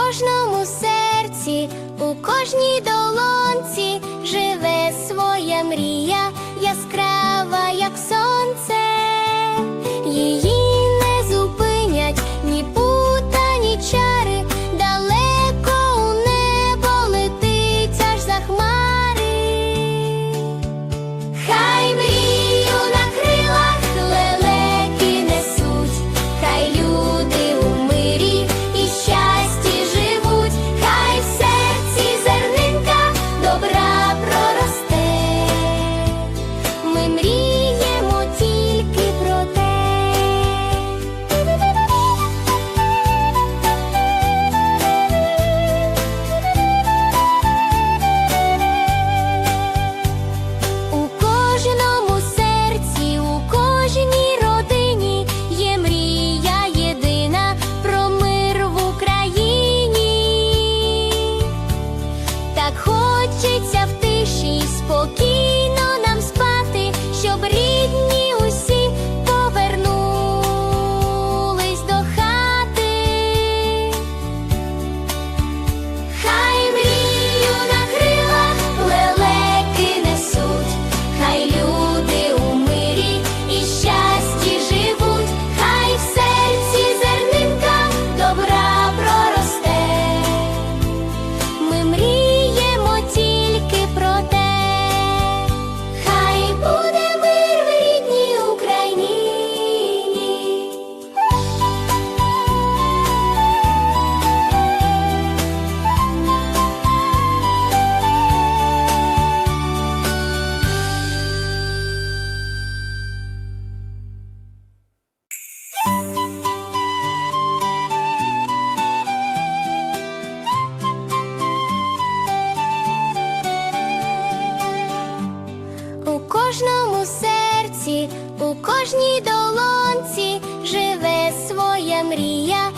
кожному серці, у кожній долонці живе своя мрія. У кожній долонці живе своя мрія.